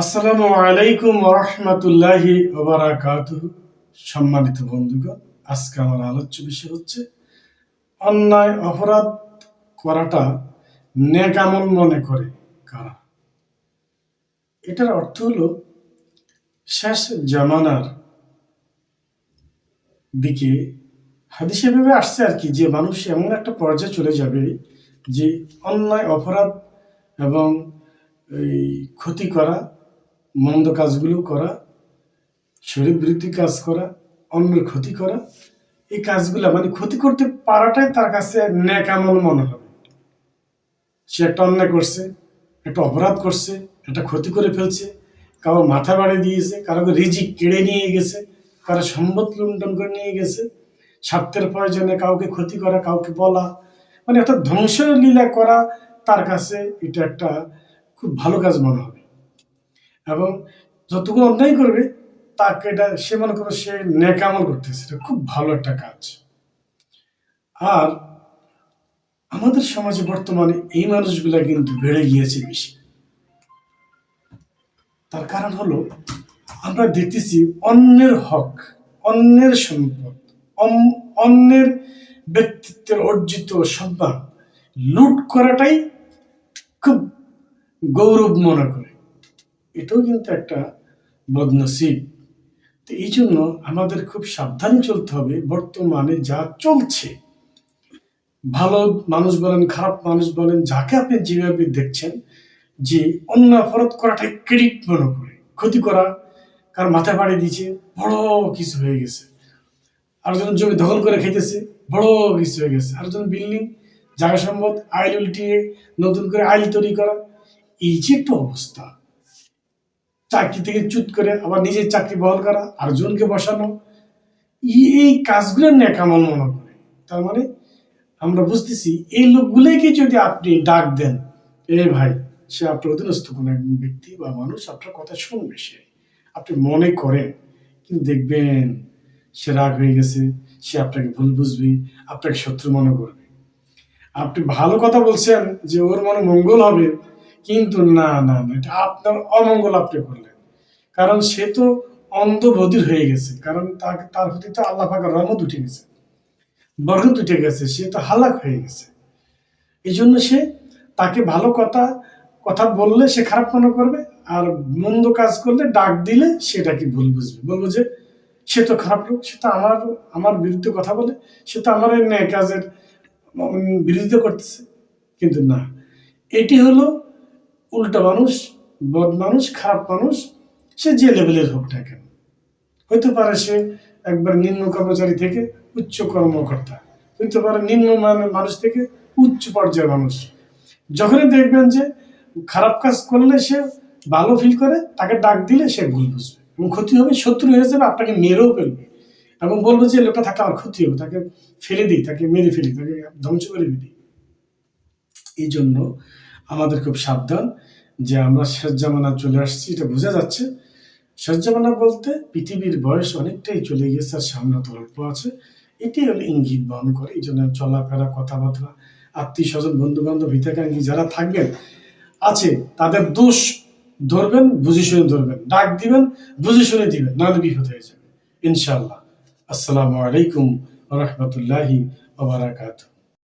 আসসালামু আলাইকুম রহমতুল্লাহি সম্মানিত বন্ধুগণ, আজকে আমার আলোচ্য বিষয় হচ্ছে, অন্যায় অপরাধ করাটা নেকামল মনে করে কারা? এটার অর্থ হলো, শেষ জামানার দিকে হাদিসে ভেবে আসছে আর কি, যে মানুষ এমন একটা পর্যায়ে চলে যাবে যে অন্যায় অপরাধ এবং এই ক্ষতি করা মন্দ কাজগুলো করা, শরীর বৃদ্ধি কাজ করা, অন্যের ক্ষতি করা, এই কাজগুলো মানে ক্ষতি করতে পারাটাই তার কাছে ন্যাক আমল মনে হবে। সে একটা অন্যায় করছে, একটা অপরাধ করছে, একটা ক্ষতি করে ফেলছে, কারও মাথা বাড়ি দিয়েছে কারও রিজিক কেড়ে নিয়ে গেছে, কারও সম্পদ লুণ্ঠন করে নিয়ে গেছে, স্বার্থের প্রয়োজনে কাউকে ক্ষতি করা, কাউকে বলা মানে একটা ধ্বংসলীলা করা তার কাছে এটা একটা খুব ভালো কাজ মনে হবে। এবং যতটুকু অন্যায় করবে, তাকে এটা, সে মনে করবে সে নেকামল করতেছে। এটা খুব ভালো একটা কাজ। আর আমাদের সমাজে বর্তমানে এই মানুষগুলা কিন্তু বেড়ে গিয়েছে বেশি। তার কারণ হলো, আমরা দেখতেছি অন্যের হক, অন্যের সম্পদ অন্যের ব্যক্তিত্বের অর্জিত সম্মান লুট করাটাই খুব গৌরব মনে করে। এটাও কিন্তু একটা বদনসিব। তো এই জন্য আমাদের খুব সাবধানে চলতে হবে, বর্তমানে যা চলছে। ভালো মানুষ বলেন, খারাপ মানুষ বলেন, যাকে আপনি যেভাবে দেখছেন, যে অন্য অপরাধ করাটাই ক্রেডিট মনে করে। ক্ষতি করা, কার মাথা বাড়ি দিয়েছে, বড় কিছু হয়ে গেছে। আর জন জমি দখল করে খেতেছে বড় কিছু হয়ে গেছে। আর জন বিল্ডিং জায়গা সম্পদ আইল উল্টিয়ে নতুন করে আইল তৈরি করা, এই যে একটা অবস্থা চাকরি থেকে চুত করে আবার নিজের চাকরি বহাল করা আর জনকে বসানো এই কাজগুলো ন্যাকামল মনে করে। তার মানে আমরা বুঝতেছি, এই লোকগুলোকে যদি আপনি ডাক দেন, এ ভাই, সে আপনার অধীনস্থ কোনো একজন ব্যক্তি বা মানুষ আপনার কথা শুনবে সে। আপনি মনে করেন, কিন্তু দেখবেন সে রাগ হয়ে গেছে, সে আপনাকে ভুল বুঝবে, আপনাকে শত্রু মনে করবে। আপনি ভালো কথা বলছেন যে ওর মনে মঙ্গল হবে কিন্তু না না না, এটা আপনার অমঙ্গল আপনি করলেন। কারণ সে তো অন্ধবধির হয়ে গেছে। কারণ তার তার প্রতি তো আল্লাহ পাকের রহমত উঠে গেছে। বরকত উঠে গেছে, সে তো হালাক হয়ে গেছে। এই জন্য সে তাকে ভালো কথা কথা বললে সে খারাপ মনে করবে, আর মন্দ কাজ করলে ডাক দিলে সেটাকে ভুল বুঝবে। বলব যে সে তো খারাপ লোক, সে তো আমার আমার বিরুদ্ধে কথা বলে, সে তো আমার ন্যায় কাজের বিরোধিতা করতেছে। কিন্তু না, এটি হলো উল্টা মানুষ, বদ মানুষ, খারাপ মানুষ, সে যে লেভেলের হোক না কেন। হইতে পারে সে একবার নিম্ন কর্মচারী থেকে উচ্চ কর্মকর্তা, হইতে পারে নিম্ন মানের মানুষ থেকে উচ্চ পর্যায়ের মানুষ। যখনই দেখবেন যে খারাপ কাজ করলে সে ভালো ফিল করে, তাকে ডাক দিলে সে ভুল বুঝবে এবং ক্ষতি হবে, শত্রু হয়ে যাবে, আপনাকে মেরেও ফেলবে এবং বলব যে লোকটা থাকলে আমার ক্ষতি হবে, তাকে ফেলে দিই, তাকে মেরে ফেলি, তাকে ধ্বংস করে দিই এই জন্য আমাদের খুব সাবধান যে আমরা শেষ জামানা চলে আসছি, এটা বোঝা যাচ্ছে। শেষ জামানা বলতে পৃথিবীর বয়স অনেকটাই চলে গেছে, আর সামনে অল্প আছে। এটাই হলো ইঙ্গিত বহন করে। এই জন্য চলাফেরা, কথাবার্তা আত্মীয় স্বজন বন্ধু বান্ধব হিতাকাঙ্ক্ষী যারা থাকবেন, আছে, তাদের দোষ ধরবেন, বুঝে শুনে ধরবেন। ডাক দিবেন, বুঝে শুনে দিবেন, নাহলে বিপদ হয়ে যাবে। ইনশাআল্লাহ। আসসালামু আলাইকুম রহমতুল্লাহি ওবারাকাতুহ